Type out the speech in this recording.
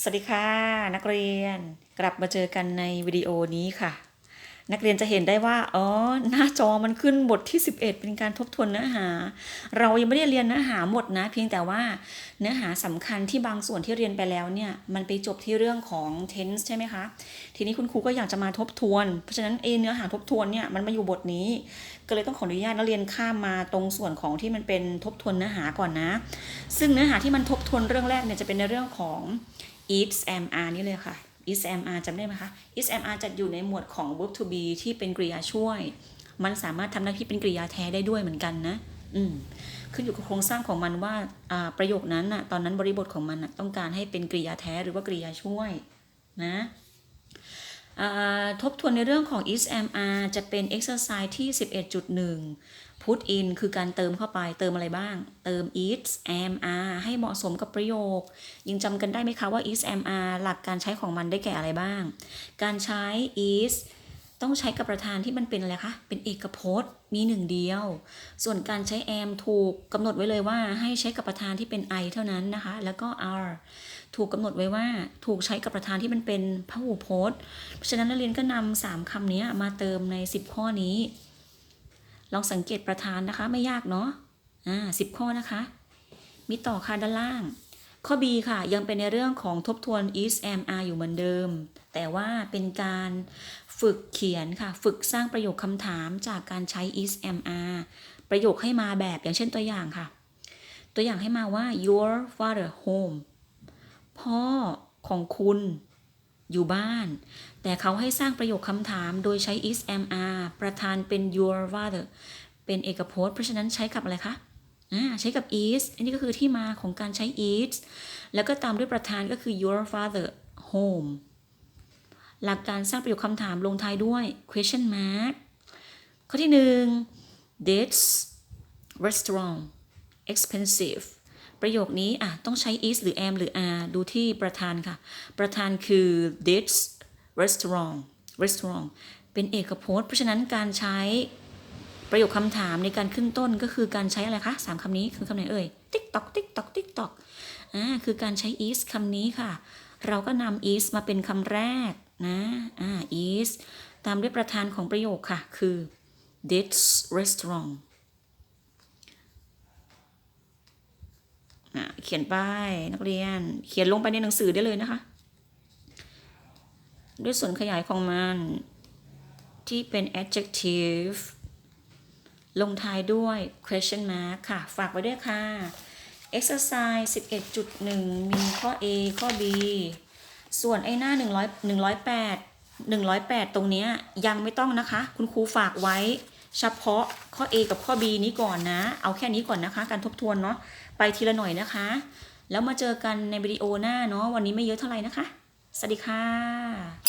สวัสดีค่ะ นักเรียนกลับมาเจอกันในวิดีโอนี้ค่ะ นักเรียนจะเห็นได้ว่าอ๋อหน้าจอมันขึ้นบทที่ 11 เป็นการทบทวนเนื้อหา เรายังไม่ได้เรียนเนื้อหาหมดนะ เพียงแต่ว่าเนื้อหาสำคัญที่บางส่วนที่เรียนไปแล้วเนี่ยมันไปจบที่เรื่องของ tense ใช่ไหมคะ ทีนี้คุณครูก็อยากจะมาทบทวน เพราะฉะนั้นเอเนื้อหาทบทวนเนี่ยมันมาอยู่บทนี้ ก็เลยต้องขออนุญาตนักเรียนข้ามมาตรงส่วนของที่มันเป็นทบทวนเนื้อหาก่อนนะ ซึ่งเนื้อหาที่มันทบทวนเรื่องแรกเนี่ยจะเป็นในเรื่องของ ESMR นี่เลยค่ะ ESMR จำได้ไหมคะ ESMR จัดอยู่ในหมวดของ verb to be ที่เป็นกริยาช่วย มันสามารถทำหน้าที่เป็นกริยาแท้ได้ด้วยเหมือนกันนะอืมขึ้นอยู่กับโครงสร้างของมันว่าอ่าประโยคนั้นน่ะตอนนั้นบริบทของมันน่ะต้องการให้เป็นกริยาแท้หรือว่ากริยาช่วยนะอ่า ทบทวนในเรื่องของ ismr จะเป็น exercise ที่ 11.1 put in คือการเติมเข้าไปเติมอะไรบ้าง เติม is am are ให้เหมาะสมกับประโยค ยังจำกันได้ไหมคะว่า is am are หลักการใช้ของมันได้แก่อะไรบ้าง การใช้ is ต้องใช้กับประธานที่มันเป็นอะไรคะ เป็นเอกพจน์มีหนึ่งเดียว ส่วนการใช้ am ถูกกำหนดไว้เลยว่าให้ใช้กับประธานที่เป็น I เท่านั้นนะคะ แล้วก็ are ถูกกำหนดไว้ว่าถูกใช้กับประธานที่มันเป็นพหูพจน์ เพราะฉะนั้นนักเรียนก็นำสามคำนี้มาเติมใน 10 ข้อนี้ ลองสังเกตประธานนะคะไม่ยากเนาะ อ่าสิบข้อนะคะ มีต่อค่ะด้านล่าง ข้อ B ค่ะ ยังเป็นในเรื่องของทบทวน is am are อยู่เหมือนเดิม แต่ว่าเป็นการฝึกเขียนค่ะ ฝึกสร้างประโยคคำถามจากการใช้ is am are ประโยคให้มาแบบอย่างเช่นตัวอย่างค่ะ ตัวอย่างให้มาว่า your father home พ่อของคุณอยู่บ้าน แต่เขาให้สร้างประโยคคำถามโดยใช้ is am are ประธานเป็น your father เป็นเอกพจน์ เพราะฉะนั้นใช้กับอะไรคะใช้กับ is อันนี้ก็คือที่มาของการใช้ is แล้วก็ตามด้วยประธานก็คือ your father home หลักการสร้างประโยคคำถามลงท้ายด้วย question mark ข้อที่หนึ่ง this restaurant expensive ประโยคนี้อะต้องใช้ is หรือ am หรือ are ดูที่ประธานค่ะ ประธานคือ this restaurant restaurant เป็นเอกพจน์ เพราะฉะนั้นการใช้ประโยคคำถามในการขึ้นต้นก็คือการใช้อะไรคะสามคำนี้คือคำไหนเอ่ย ติ๊กตอกติ๊กตอกติ๊กตอกอ่าคือการใช้ is คำนี้ค่ะ เราก็นำ is มาเป็นคำแรก นะอ่า is ตามด้วยประธานของประโยคค่ะ คือ this restaurant เขียนไปนักเรียน เขียนลงไปในหนังสือได้เลยนะคะ ด้วยส่วนขยายของมัน ที่เป็น adjective ลงท้ายด้วย question mark ค่ะ ฝากไว้ด้วยค่ะ exercise 11.1 มีข้อ A ข้อ B ส่วนไอ้หน้า 100 108 108 ตรงเนี้ยยังไม่ต้องนะคะ คุณครูฝากไว้เฉพาะข้อ A กับข้อ B นี้ก่อนนะ เอาแค่นี้ก่อนนะคะ การทบทวนเนาะไปทีละหน่อยนะคะ แล้วมาเจอกันในวิดีโอหน้าเนาะวันนี้ไม่เยอะเท่าไหร่นะคะ สวัสดีค่ะ